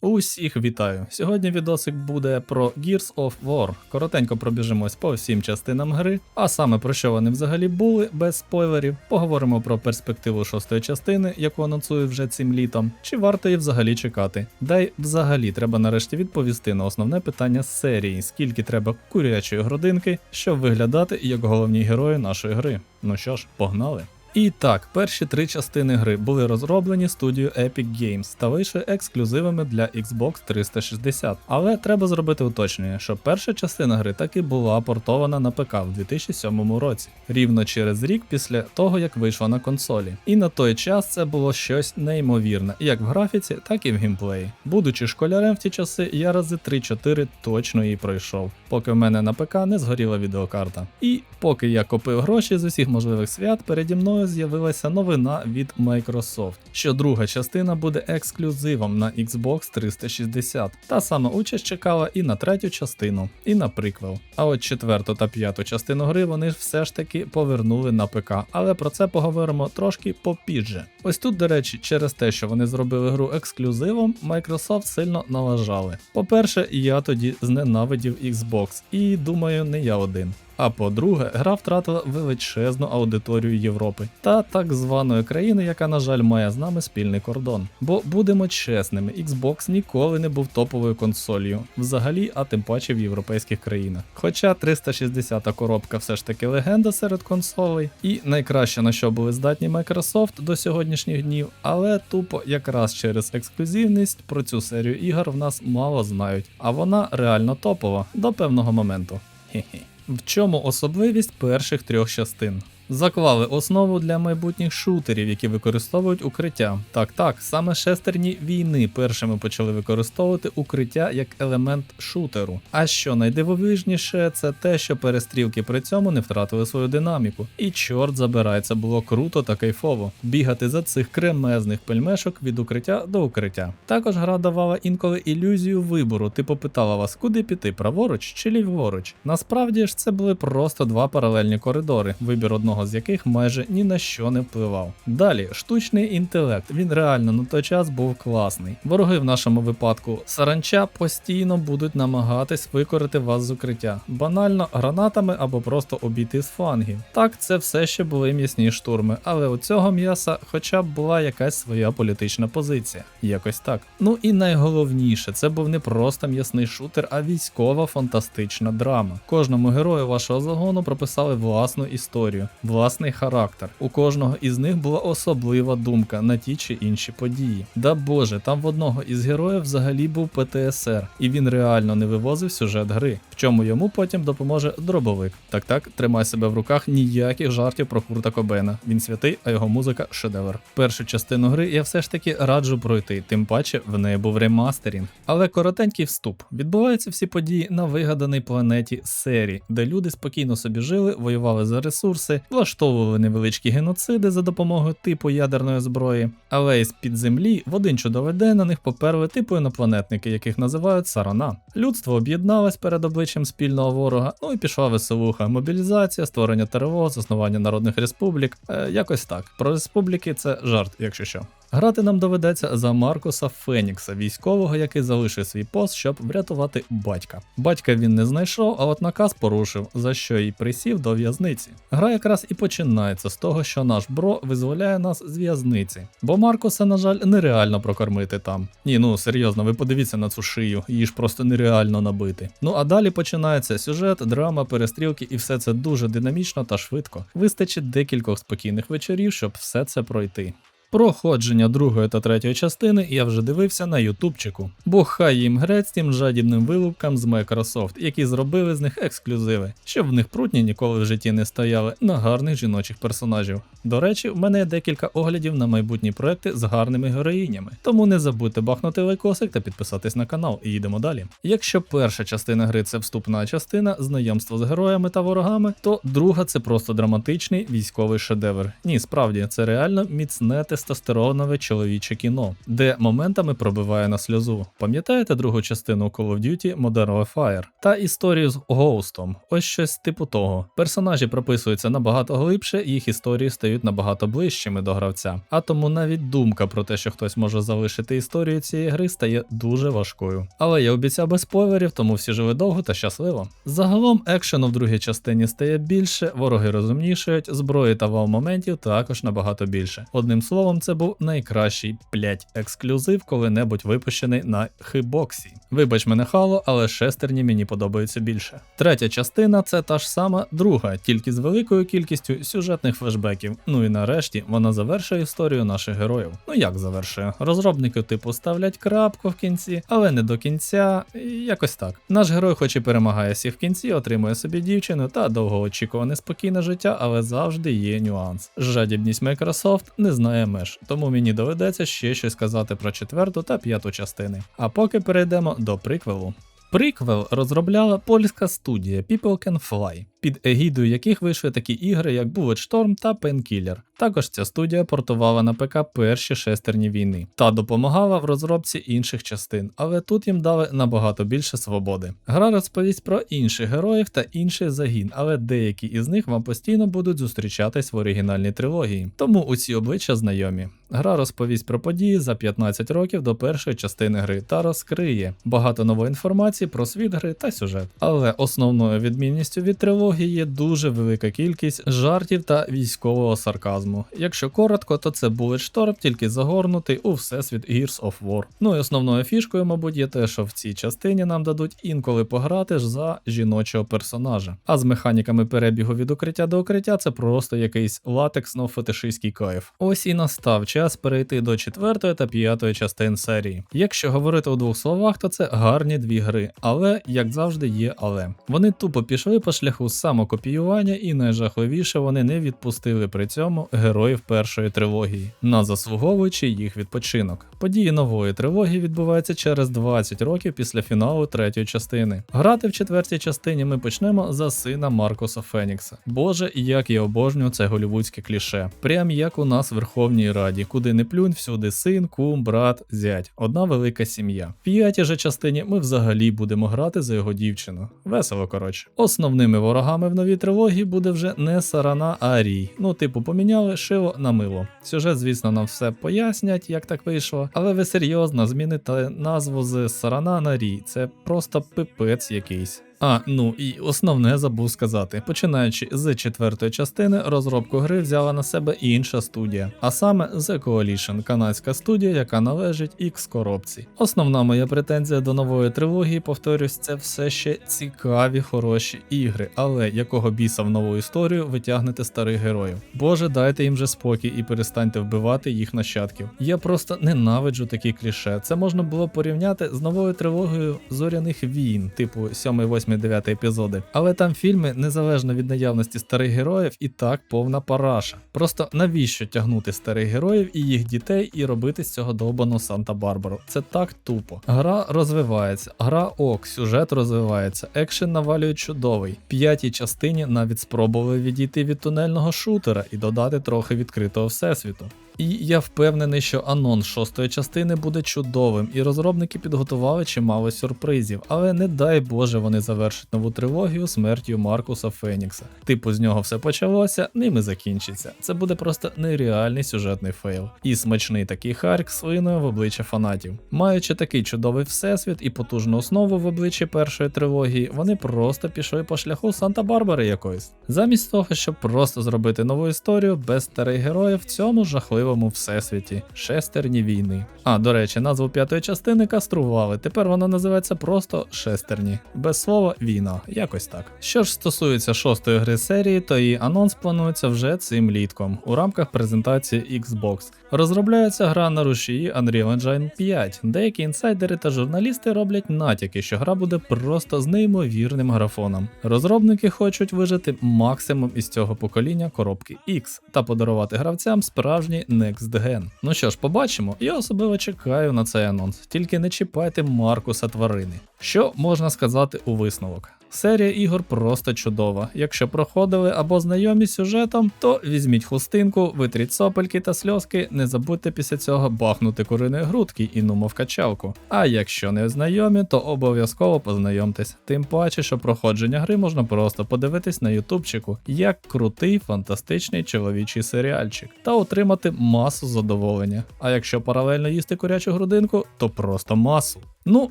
Усіх вітаю! Сьогодні відосик буде про Gears of War. Коротенько пробіжимось по всім частинам гри, а саме про що вони взагалі були, без спойлерів. Поговоримо про перспективу шостої частини, яку анонсують вже цим літом. Чи варто її взагалі чекати? Дай взагалі треба нарешті відповісти на основне питання з серії: скільки треба курячої грудинки, щоб виглядати як головні герої нашої гри. Ну що ж, погнали! І так, перші три частини гри були розроблені студією Epic Games та вийшли ексклюзивами для Xbox 360. Але треба зробити уточнення, що перша частина гри таки була портована на ПК в 2007 році, рівно через рік після того, як вийшла на консолі. І на той час це було щось неймовірне, як в графіці, так і в геймплеї. Будучи школярем в ті часи, я рази 3-4 точно її пройшов, поки в мене на ПК не згоріла відеокарта. І поки я копив гроші з усіх можливих свят, переді мною з'явилася новина від Microsoft, що друга частина буде ексклюзивом на Xbox 360. Та сама участь чекала і на третю частину, і на приквел. А от четверту та п'яту частину гри вони все ж таки повернули на ПК, але про це поговоримо трошки попізже. Ось тут, до речі, через те, що вони зробили гру ексклюзивом, Microsoft сильно налажали. По-перше, я тоді зненавидів Xbox, і думаю, не я один. А по-друге, гра втратила величезну аудиторію Європи та так званої країни, яка, на жаль, має з нами спільний кордон. Бо будемо чесними, Xbox ніколи не був топовою консолью, взагалі, а тим паче в європейських країнах. Хоча 360-та коробка все ж таки легенда серед консолей, і найкраще на що були здатні Microsoft до сьогоднішніх днів, але тупо якраз через ексклюзивність про цю серію ігор в нас мало знають, а вона реально топова до певного моменту. Хе-хе. В чому особливість перших трьох частин? Заклали основу для майбутніх шутерів, які використовують укриття. Так, так, саме шестерні війни першими почали використовувати укриття як елемент шутеру. А що найдивовижніше, це те, що перестрілки при цьому не втратили свою динаміку. І чорт забирай, це було круто та кайфово бігати за цих кремезних пельмешок від укриття до укриття. Також гра давала інколи ілюзію вибору, типу питала вас, куди піти, праворуч чи ліворуч. Насправді ж це були просто два паралельні коридори, вибір одного з яких майже ні на що не впливав. Далі, штучний інтелект, він реально на той час був класний. Вороги в нашому випадку саранча постійно будуть намагатись викорити вас з укриття, банально гранатами або просто обійти з флангів. Так, це все ще були м'ясні штурми, але у цього м'яса хоча б була якась своя політична позиція. Якось так. Ну і найголовніше, це був не просто м'ясний шутер, а військова фантастична драма. Кожному герою вашого загону прописали власну історію власний характер. У кожного із них була особлива думка на ті чи інші події. Да Боже, там в одного із героїв взагалі був ПТСР, і він реально не вивозив сюжет гри, чому йому потім допоможе дробовик. Так так, тримай себе в руках ніяких жартів про Курта Кобена. Він святий, а його музика шедевр. Першу частину гри я все ж таки раджу пройти, тим паче в неї був ремастерінг. Але коротенький вступ. Відбуваються всі події на вигаданій планеті Сері, де люди спокійно собі жили, воювали за ресурси, влаштовували невеличкі геноциди за допомогою типу ядерної зброї, але із під землі в один чудовий день на них поперли типу інопланетники, яких називають Сарана. Людство об'єдналось перед обличчям спільного ворога, ну і пішла веселуха, мобілізація, створення ТРО, заснування народних республік. Е, якось так. Про республіки це жарт, якщо що. Грати нам доведеться за Маркуса Фенікса, військового, який залишив свій пост, щоб врятувати батька. Батька він не знайшов, а от наказ порушив, за що й присів до в'язниці. Гра якраз і починається з того, що наш бро визволяє нас з в'язниці. Бо Маркуса, на жаль, нереально прокормити там. Ні, ну серйозно, ви подивіться на цю шию, її ж просто нереально набити. Ну а далі починається сюжет, драма, перестрілки, і все це дуже динамічно та швидко. Вистачить декількох спокійних вечорів, щоб все це пройти. Проходження другої та третьої частини я вже дивився на ютубчику, бо хай їм грець тим жадібним вилупкам з Microsoft, які зробили з них ексклюзиви, щоб в них прутні ніколи в житті не стояли на гарних жіночих персонажів. До речі, в мене є декілька оглядів на майбутні проекти з гарними героїнями, тому не забудьте бахнути лайкосик та підписатись на канал і їдемо далі. Якщо перша частина гри це вступна частина, знайомство з героями та ворогами, то друга це просто драматичний військовий шедевр. Ні, справді це реально міцне те тестостеронове чоловіче кіно, де моментами пробиває на сльозу. Пам'ятаєте другу частину Call of Duty Modern Warfare? Та історію з Гоустом. Ось щось типу того. Персонажі прописуються набагато глибше, їх історії стають набагато ближчими до гравця. А тому навіть думка про те, що хтось може залишити історію цієї гри, стає дуже важкою. Але я обіцяв без спойлерів, тому всі жили довго та щасливо. Загалом екшену в другій частині стає більше, вороги розумнішають, зброї та вау-моментів також набагато більше. Одним словом, це був найкращий блять ексклюзив, коли-небудь випущений на хибоксі. Вибач мене хало, але шестерні мені подобаються більше. Третя частина це та ж сама друга, тільки з великою кількістю сюжетних флешбеків. Ну і нарешті вона завершує історію наших героїв. Ну як завершує? Розробники типу ставлять крапку в кінці, але не до кінця. Якось так. Наш герой, хоч і перемагає всіх в кінці, отримує собі дівчину та довгоочікуване спокійне життя, але завжди є нюанс. Жадібність Microsoft не знає меж, тому мені доведеться ще щось сказати про четверту та п'яту частини. А поки перейдемо до приквелу. Приквел розробляла польська студія People Can Fly, під егідою яких вийшли такі ігри, як Bulletstorm та Painkiller. Також ця студія портувала на ПК перші шестерні війни та допомагала в розробці інших частин, але тут їм дали набагато більше свободи. Гра розповість про інших героїв та інший загін, але деякі із них вам постійно будуть зустрічатись в оригінальній трилогії, тому усі обличчя знайомі. Гра розповість про події за 15 років до першої частини гри та розкриє багато нової інформації про світ гри та сюжет. Але основною відмінністю від трилогії є дуже велика кількість жартів та військового сарказму. Якщо коротко, то це Bulletstorm, тільки загорнутий у всесвіт Gears of War. Ну і основною фішкою, мабуть, є те, що в цій частині нам дадуть інколи пограти ж за жіночого персонажа. А з механіками перебігу від укриття до укриття це просто якийсь латексно-фетишистський кайф. Ось і настав час перейти до четвертої та п'ятої частин серії. Якщо говорити у двох словах, то це гарні дві гри, але як завжди є але. Вони тупо пішли по шляху самокопіювання, і найжахливіше вони не відпустили при цьому героїв першої трилогії, на заслуговуючи їх відпочинок. Події нової трилогії відбуваються через 20 років після фіналу третьої частини. Грати в четвертій частині ми почнемо за сина Маркуса Фенікса. Боже, як я обожнюю це голівудське кліше. Прям як у нас в Верховній Раді, куди не плюнь, всюди син, кум, брат, зять. Одна велика сім'я. В п'ятій же частині ми взагалі будемо грати за його дівчину. Весело, коротше. Основними ворогами в новій трилогії буде вже не Сарана, а Рій. Ну, типу, поміняли шило на мило. Сюжет, звісно, нам все пояснять, як так вийшло. Але ви серйозно зміните назву з Сарана на Рій. Це просто пипець якийсь. А, ну і основне забув сказати. Починаючи з четвертої частини, розробку гри взяла на себе інша студія, а саме The Coalition, канадська студія, яка належить X коробці. Основна моя претензія до нової трилогії, повторюсь, це все ще цікаві, хороші ігри, але якого біса в нову історію витягнете старих героїв. Боже, дайте їм же спокій і перестаньте вбивати їх нащадків. Я просто ненавиджу такі кліше. Це можна було порівняти з новою трилогією зоряних війн, типу 7, 8, 9 епізоди. Але там фільми, незалежно від наявності старих героїв, і так повна параша. Просто навіщо тягнути старих героїв і їх дітей і робити з цього довбану Санта-Барбару? Це так тупо. Гра розвивається, гра ок, сюжет розвивається, екшен навалює чудовий. П'ятій частині навіть спробували відійти від тунельного шутера і додати трохи відкритого всесвіту. І я впевнений, що анонс шостої частини буде чудовим, і розробники підготували чимало сюрпризів, але не дай Боже вони завершать нову трилогію смертю Маркуса Фенікса. Типу з нього все почалося, ним і закінчиться. Це буде просто нереальний сюжетний фейл. І смачний такий харк свиною в обличчя фанатів. Маючи такий чудовий всесвіт і потужну основу в обличчі першої трилогії, вони просто пішли по шляху Санта-Барбари якоїсь. Замість того, щоб просто зробити нову історію без старих героїв в цьому жахливому всесвіті шестерні війни. А до речі, назву п'ятої частини кастрували. Тепер вона називається просто шестерні, без слова війна, якось так. Що ж стосується шостої гри серії, то її анонс планується вже цим літком у рамках презентації Xbox. Розробляється гра на рушії Unreal Engine 5. Деякі інсайдери та журналісти роблять натяки, що гра буде просто з неймовірним графоном. Розробники хочуть вижити максимум із цього покоління коробки X та подарувати гравцям справжній Next Gen. Ну що ж, побачимо. Я особливо чекаю на цей анонс. Тільки не чіпайте Маркуса тварини. Що можна сказати у висновок? Серія ігор просто чудова. Якщо проходили або знайомі з сюжетом, то візьміть хустинку, витріть сопельки та сльозки, не забудьте після цього бахнути куриної грудки і нумо в качалку. А якщо не знайомі, то обов'язково познайомтесь. Тим паче, що проходження гри можна просто подивитись на ютубчику, як крутий фантастичний чоловічий серіальчик, та отримати масу задоволення. А якщо паралельно їсти курячу грудинку, то просто масу. Ну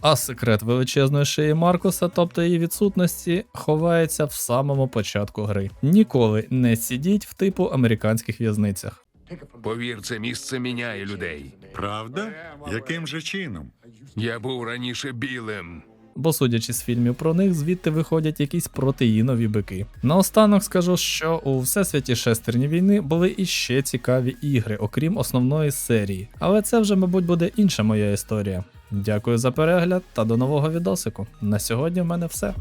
а секрет величезної шиї Маркуса, тобто її відсутності, ховається в самому початку гри. Ніколи не сидіть в типу американських в'язницях. Повір, це місце міняє людей. Правда? Яким же чином? Я був раніше білим. Бо судячи з фільмів про них, звідти виходять якісь протеїнові бики. Наостанок скажу, що у всесвіті шестерні війни були іще цікаві ігри, окрім основної серії. Але це вже, мабуть, буде інша моя історія. Дякую за перегляд та до нового відосику. На сьогодні в мене все.